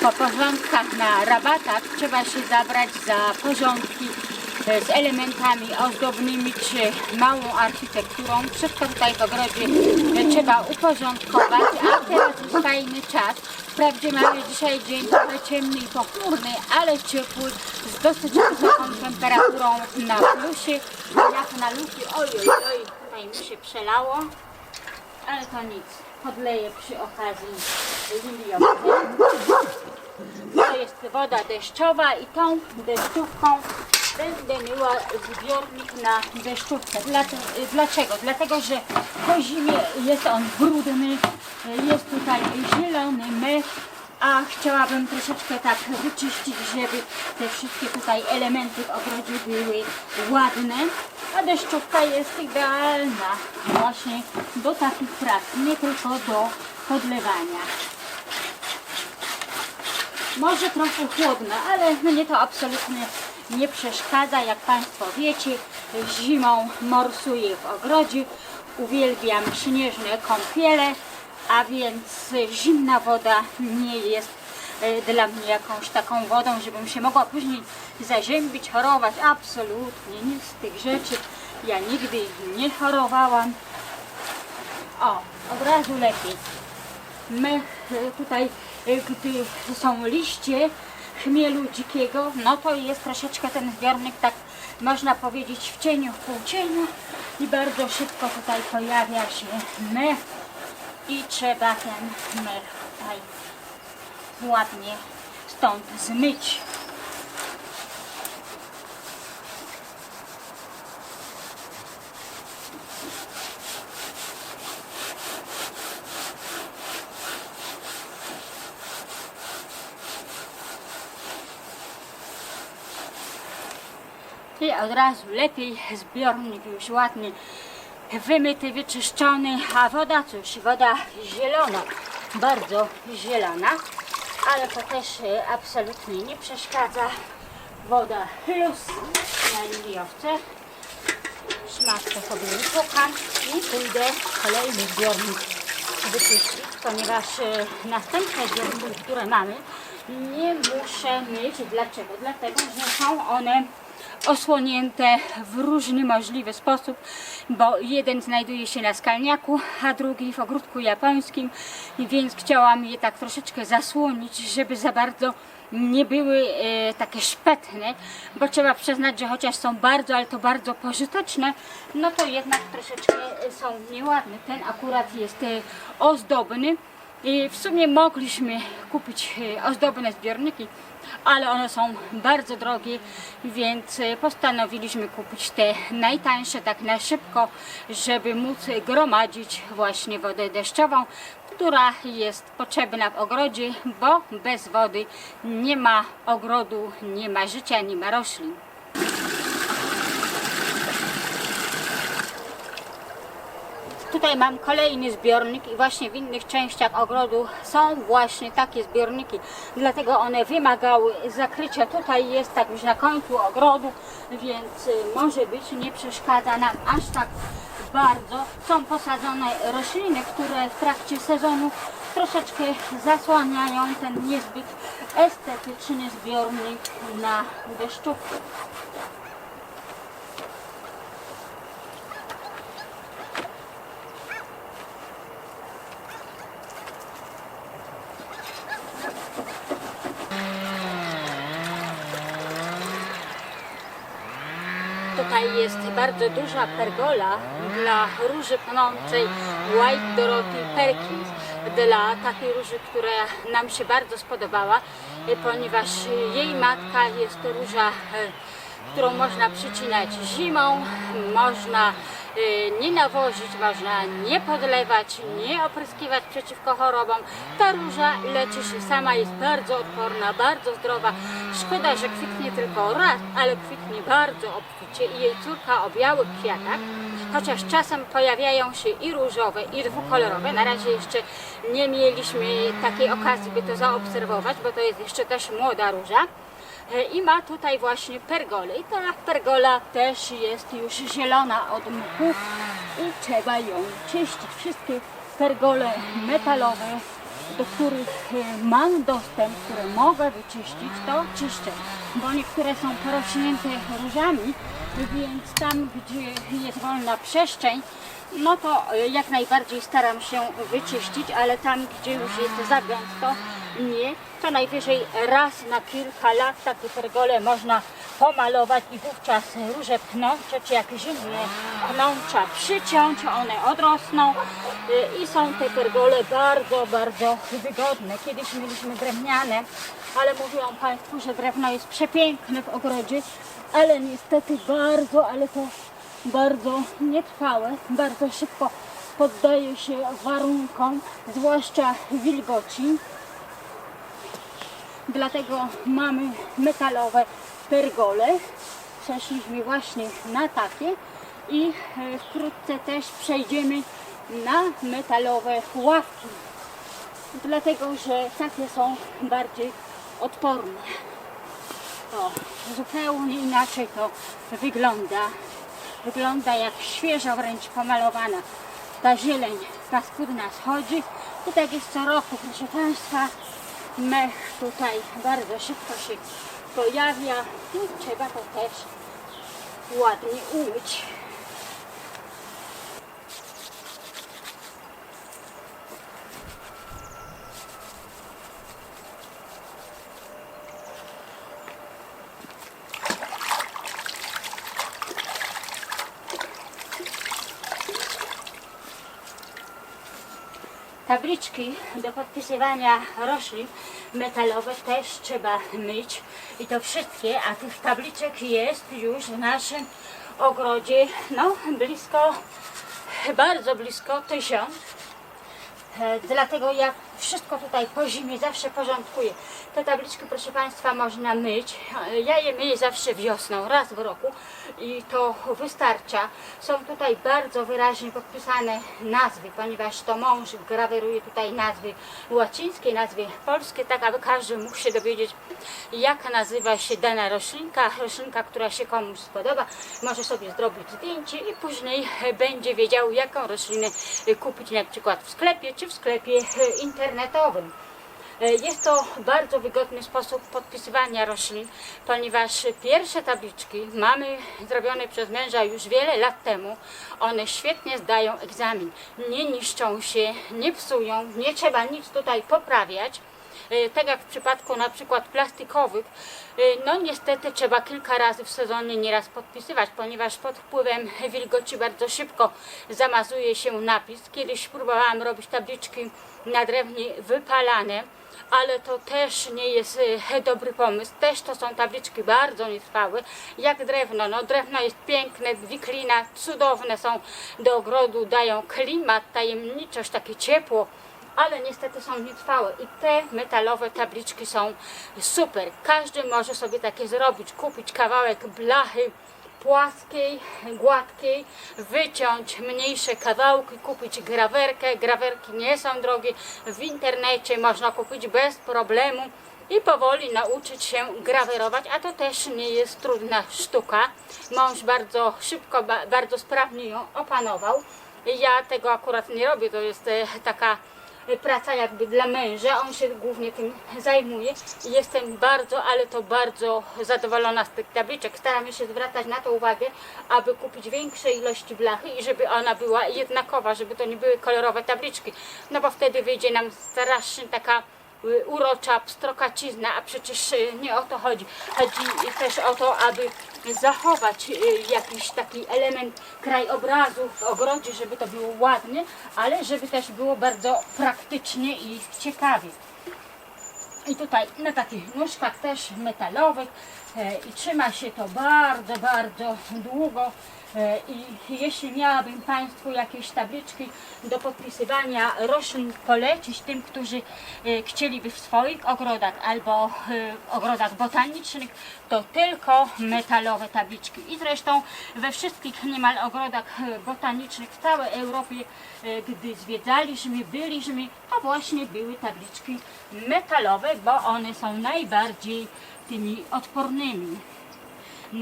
po porządkach na rabatach trzeba się zabrać za porządki e, z elementami ozdobnymi czy małą architekturą. Wszystko tutaj w ogrodzie e, trzeba uporządkować, a teraz jest fajny czas. Wprawdzie mamy dzisiaj dzień trochę ciemny i pochmurny, ale ciepły, z dosyć wysoką temperaturą na plusie. Jak na luki, oj, oj, tutaj mi się przelało, ale to nic, podleję przy okazji liliowce. To jest woda deszczowa i tą deszczówką będę myła zbiornik na deszczówkę. Dlaczego? Dlatego, że po zimie jest on brudny, jest tutaj zielony mech, a chciałabym troszeczkę tak wyczyścić, żeby te wszystkie tutaj elementy w ogrodzie były ładne. A deszczówka jest idealna właśnie do takich prac, nie tylko do podlewania. Może trochę chłodno, ale mnie to absolutnie nie przeszkadza. Jak Państwo wiecie, zimą morsuję w ogrodzie. Uwielbiam śnieżne kąpiele, a więc zimna woda nie jest e, dla mnie jakąś taką wodą, żebym się mogła później zaziębić, chorować. Absolutnie nic z tych rzeczy. Ja nigdy nie chorowałam. O, od razu lepiej mech e, tutaj, gdy są liście chmielu dzikiego, no to jest troszeczkę ten zbiornik tak można powiedzieć w cieniu, w półcieniu i bardzo szybko tutaj pojawia się mech i trzeba ten mech tutaj ładnie stąd zmyć. Od razu lepiej zbiornik już ładnie wymyty, wyczyszczony, a woda cóż, woda zielona, bardzo zielona, ale to też e, absolutnie nie przeszkadza. Woda luz na liliowce. Szmatkę sobie wypukam i pójdę kolejny zbiornik wyczyścić, ponieważ e, następne zbiorniki, które mamy, nie muszę mieć. Dlaczego? Dlatego, że są one osłonięte w różny możliwy sposób, bo jeden znajduje się na skalniaku, a drugi w ogródku japońskim, więc chciałam je tak troszeczkę zasłonić, żeby za bardzo nie były e, takie szpetne, bo trzeba przyznać, że chociaż są bardzo, ale to bardzo pożyteczne, no to jednak troszeczkę są nieładne. Ten akurat jest e, ozdobny. I w sumie mogliśmy kupić e, ozdobne zbiorniki, ale one są bardzo drogie, więc e, postanowiliśmy kupić te najtańsze, tak na szybko, żeby móc gromadzić właśnie wodę deszczową, która jest potrzebna w ogrodzie, bo bez wody nie ma ogrodu, nie ma życia, nie ma roślin. Tutaj mam kolejny zbiornik i właśnie w innych częściach ogrodu są właśnie takie zbiorniki, dlatego one wymagały zakrycia. Tutaj jest tak już na końcu ogrodu, więc y, może być nie przeszkadza nam aż tak bardzo. Są posadzone rośliny, które w trakcie sezonu troszeczkę zasłaniają ten niezbyt estetyczny zbiornik na deszczówkę. Tutaj jest bardzo duża pergola dla róży płonącej White Dorothy Perkins. Dla takiej róży, która nam się bardzo spodobała, e, ponieważ jej matka jest to róża, e, którą można przycinać zimą, można nie nawozić, można nie podlewać, nie opryskiwać przeciwko chorobom. Ta róża leczy się sama, jest bardzo odporna, bardzo zdrowa. Szkoda, że kwitnie tylko raz, ale kwitnie bardzo obficie i jej córka o białych kwiatach, chociaż czasem pojawiają się i różowe, i dwukolorowe. Na razie jeszcze nie mieliśmy takiej okazji, by to zaobserwować, bo to jest jeszcze też młoda róża. E, I ma tutaj właśnie pergolę. I ta pergola też jest już zielona od mchu i trzeba ją czyścić. Wszystkie pergole metalowe do których e, mam dostęp, które mogę wyczyścić, to czyszczę, bo niektóre są porośnięte różami, więc tam, gdzie jest wolna przestrzeń, no to jak najbardziej staram się wyczyścić, ale tam, gdzie już jest za nie. To najwyżej raz na kilka lat takie pergole można pomalować i wówczas róże pnącze, czy jakieś inne pnącza przyciąć, one odrosną y, i są te pergole bardzo, bardzo wygodne. Kiedyś mieliśmy drewniane, ale mówiłam Państwu, że drewno jest przepiękne w ogrodzie, ale niestety bardzo, ale to bardzo nietrwałe, bardzo szybko poddaje się warunkom, zwłaszcza wilgoci. Dlatego mamy metalowe pergole. Przeszliśmy właśnie na takie i e, wkrótce też przejdziemy na metalowe ławki. Dlatego, że takie są bardziej odporne. O, zupełnie inaczej to wygląda. Wygląda jak świeżo wręcz pomalowana. Ta zieleń paskudna schodzi i tak jest co roku, proszę Państwa. Mech tutaj bardzo szybko się pojawia i trzeba to też ładnie umyć. Tabliczki do podpisywania roślin metalowych też trzeba myć i to wszystkie, a tych tabliczek jest już w naszym ogrodzie no blisko, bardzo blisko tysiąc. E, Dlatego ja wszystko tutaj po zimie zawsze porządkuję. Te tabliczki, proszę Państwa, można myć. Ja je myję zawsze wiosną, raz w roku i to wystarcza. Są tutaj bardzo wyraźnie podpisane nazwy, ponieważ to mąż graweruje tutaj nazwy łacińskie, nazwy polskie, tak aby każdy mógł się dowiedzieć, jak nazywa się dana roślinka, roślinka, która się komuś spodoba. Może sobie zrobić zdjęcie i później będzie wiedział, jaką roślinę kupić na przykład w sklepie czy w sklepie internetowym. Jest to bardzo wygodny sposób podpisywania roślin, ponieważ pierwsze tabliczki mamy zrobione przez męża już wiele lat temu. One świetnie zdają egzamin, nie niszczą się, nie psują, nie trzeba nic tutaj poprawiać. E, tak jak w przypadku na przykład plastikowych, e, no niestety trzeba kilka razy w sezonie nieraz podpisywać, ponieważ pod wpływem wilgoci bardzo szybko zamazuje się napis. Kiedyś próbowałam robić tabliczki na drewnie wypalane, ale to też nie jest e, dobry pomysł. Też to są tabliczki bardzo nietrwałe, jak drewno. No drewno jest piękne, wiklina, cudowne są do ogrodu, dają klimat, tajemniczość, takie ciepło ale niestety są nietrwałe i te metalowe tabliczki są super. Każdy może sobie takie zrobić, kupić kawałek blachy płaskiej, gładkiej, wyciąć mniejsze kawałki, kupić grawerkę. Grawerki nie są drogie, w internecie można kupić bez problemu i powoli nauczyć się grawerować, a to też nie jest trudna sztuka. Mąż bardzo szybko, ba- bardzo sprawnie ją opanował. Ja tego akurat nie robię, to jest e, taka praca jakby dla męża, on się głównie tym zajmuje jestem bardzo, ale to bardzo zadowolona z tych tabliczek. Staramy się zwracać na to uwagę, aby kupić większe ilości blachy i żeby ona była jednakowa, żeby to nie były kolorowe tabliczki, no bo wtedy wyjdzie nam strasznie taka urocza pstrokacizna, a przecież y, nie o to chodzi. Chodzi też o to, aby zachować y, jakiś taki element krajobrazu w ogrodzie, żeby to było ładnie, ale żeby też było bardzo praktycznie i ciekawie. I tutaj na takich nóżkach też metalowych e, i trzyma się to bardzo, bardzo długo. E, I jeśli miałabym Państwu jakieś tabliczki do podpisywania roślin polecić tym, którzy e, chcieliby w swoich ogrodach albo e, ogrodach botanicznych, to tylko metalowe tabliczki. I zresztą we wszystkich niemal ogrodach e, botanicznych w całej Europie, e, gdy zwiedzaliśmy, byliśmy, to właśnie były tabliczki metalowe, bo one są najbardziej tymi odpornymi.